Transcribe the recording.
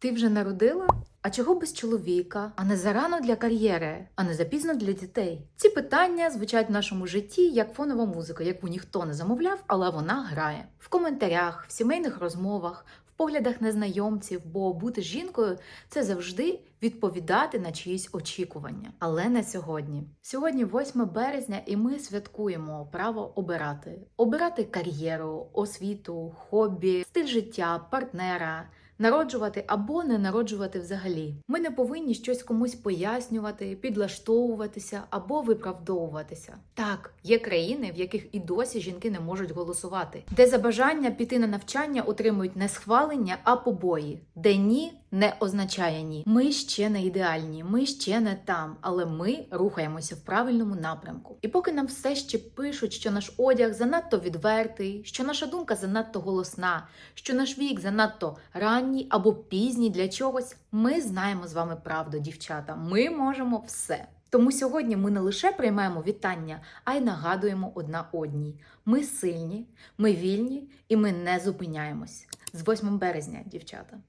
Ти вже народила? А чого без чоловіка? А не зарано для кар'єри, а не запізно для дітей? Ці питання звучать в нашому житті як фонова музика, яку ніхто не замовляв, але вона грає в коментарях, в сімейних розмовах, в поглядах незнайомців. Бо бути жінкою це завжди відповідати на чиїсь очікування. Але не сьогодні. Сьогодні 8 березня, і ми святкуємо право обирати: обирати кар'єру, освіту, хобі, стиль життя, партнера. Народжувати або не народжувати взагалі. Ми не повинні щось комусь пояснювати, підлаштовуватися або виправдовуватися. Так, є країни, в яких і досі жінки не можуть голосувати, де за бажання піти на навчання отримують не схвалення, а побої, де ні не означає ні. Ми ще не ідеальні, ми ще не там, але ми рухаємося в правильному напрямку. І поки нам все ще пишуть, що наш одяг занадто відвертий, що наша думка занадто голосна, що наш вік занадто ранній або пізній для чогось, ми знаємо з вами правду, дівчата. Ми можемо все. Тому сьогодні ми не лише приймаємо вітання, а й нагадуємо одна одній. Ми сильні, ми вільні і ми не зупиняємось. З 8 березня, дівчата.